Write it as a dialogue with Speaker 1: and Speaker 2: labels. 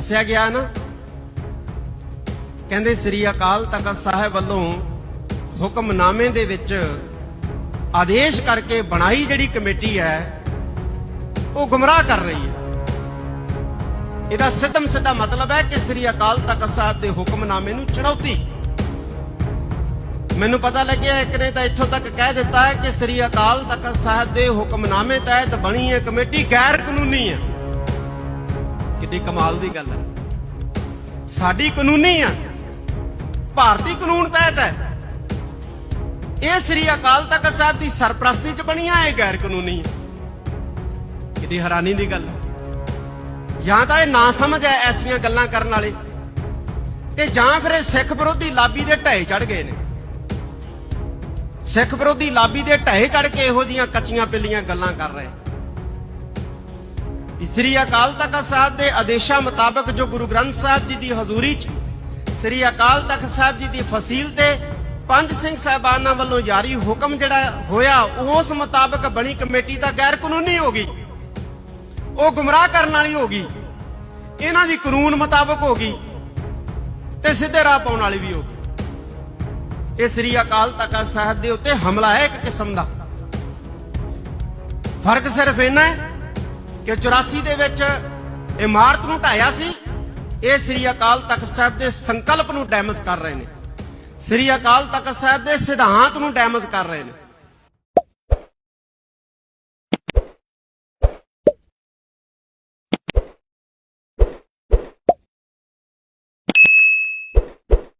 Speaker 1: ਦੱਸਿਆ ਗਿਆ ਨਾ? ਕਹਿੰਦੇ ਸ੍ਰੀ ਅਕਾਲ ਤਖਤ ਸਾਹਿਬ ਵੱਲੋਂ ਹੁਕਮਨਾਮੇ ਦੇ ਵਿੱਚ ਆਦੇਸ਼ ਕਰਕੇ ਬਣਾਈ ਜਿਹੜੀ ਕਮੇਟੀ ਹੈ, ਉਹ ਗੁੰਮਰਾਹ ਕਰ ਰਹੀ ਹੈ। ਇਹਦਾ ਸਿੱਧਮ ਸਿੱਧਾ ਮਤਲਬ ਹੈ ਕਿ ਸ੍ਰੀ ਅਕਾਲ ਤਖਤ ਸਾਹਿਬ ਦੇ ਹੁਕਮਨਾਮੇ ਨੂੰ ਚੁਣੌਤੀ। ਮੈਨੂੰ ਪਤਾ ਲੱਗਿਆ ਇੱਕ ਨੇ ਤਾਂ ਇੱਥੋਂ ਤੱਕ ਕਹਿ ਦਿੱਤਾ ਹੈ ਕਿ ਸ੍ਰੀ ਅਕਾਲ ਤਖਤ ਸਾਹਿਬ ਦੇ ਹੁਕਮਨਾਮੇ ਤਹਿਤ ਬਣੀ ਇਹ ਕਮੇਟੀ ਗੈਰ ਕਾਨੂੰਨੀ ਹੈ। ਕਿੰਨੀ ਕਮਾਲ ਦੀ ਗੱਲ ਹੈ। ਸਾਡੀ ਕਾਨੂੰਨੀ ਆ। ਭਾਰਤੀ ਕਾਨੂੰਨ ਤਹਿਤ ਹੈ। ਇਹ ਸ੍ਰੀ ਅਕਾਲ ਤਖਤ ਸਾਹਿਬ ਦੀ ਸਰਪ੍ਰਸਤੀ ਚ ਬਣੀਆਂ ਇਹ ਗੈਰ ਕਾਨੂੰਨੀ ਹੈ ਕਿੰਨੀ ਹੈਰਾਨੀ ਦੀ ਗੱਲ ਜਾਂ ਤਾਂ ਇਹ ਨਾ ਸਮਝ ਹੈ ਐਸੀਆਂ ਗੱਲਾਂ ਕਰਨ ਵਾਲੇ। ਤੇ ਜਾਂ ਫਿਰ ਇਹ ਸਿੱਖ ਵਿਰੋਧੀ ਲਾਬੀ ਦੇ ਢਹਿ ਚੜ ਗਏ ਨੇ। ਸਿੱਖ ਵਿਰੋਧੀ ਲਾਬੀ ਦੇ ਢਹਿ ਚੜ ਕੇ ਇਹੋ ਜੀਆਂ ਕੱਚੀਆਂ ਪਿੱਲੀਆਂ ਗੱਲਾਂ ਕਰ ਰਹੇ। ਸ੍ਰੀ ਅਕਾਲ ਤਖਤ ਸਾਹਿਬ ਦੇ ਆਦੇਸ਼ਾਂ ਮੁਤਾਬਕ ਜੋ ਗੁਰੂ ਗ੍ਰੰਥ ਸਾਹਿਬ ਜੀ ਦੀ ਹਜ਼ੂਰੀ 'ਚ, ਸ੍ਰੀ ਅਕਾਲ ਤਖਤ ਸਾਹਿਬ ਜੀ ਦੀ ਫਸੀਲ ਤੇ ਪੰਜ ਸਿੰਘ ਸਾਹਿਬਾਨਾਂ ਵੱਲੋਂ ਜਾਰੀ ਹੁਕਮ ਜਿਹੜਾ ਹੋਇਆ, ਉਸ ਮੁਤਾਬਕ ਬਣੀ ਕਮੇਟੀ ਤਾਂ ਗੈਰ ਕਾਨੂੰਨੀ ਹੋ ਗਈ। ਉਹ ਗੁੰਮਰਾਹ ਕਰਨ ਵਾਲੀ ਹੋ ਗਈ। ਇਹਨਾਂ ਦੀ ਕਾਨੂੰਨ ਮੁਤਾਬਕ ਹੋ ਗਈ ਤੇ ਸਿੱਧੇ ਰਾਹ ਪਾਉਣ ਵਾਲੀ ਵੀ ਹੋ ਗਈ। ਇਹ ਸ੍ਰੀ ਅਕਾਲ ਤਖਤ ਸਾਹਿਬ ਦੇ ਉੱਤੇ ਹਮਲਾ ਹੈ ਇੱਕ ਕਿਸਮ ਦਾ। ਫ਼ਰਕ ਸਿਰਫ ਇੰਨਾ ਹੈ ਕਿ 84 ਦੇ ਵਿੱਚ ਇਮਾਰਤ ਨੂੰ ਢਾਇਆ ਸੀ। ਇਹ ਸ੍ਰੀ ਅਕਾਲ ਤਖਤ ਸਾਹਿਬ ਦੇ ਸੰਕਲਪ ਨੂੰ ਡੈਮੇਜ ਕਰ ਰਹੇ ਨੇ। ਸ੍ਰੀ ਅਕਾਲ ਤਖਤ ਸਾਹਿਬ ਦੇ ਸਿਧਾਂਤ ਨੂੰ ਡੈਮੇਜ ਕਰ ਰਹੇ ਨੇ।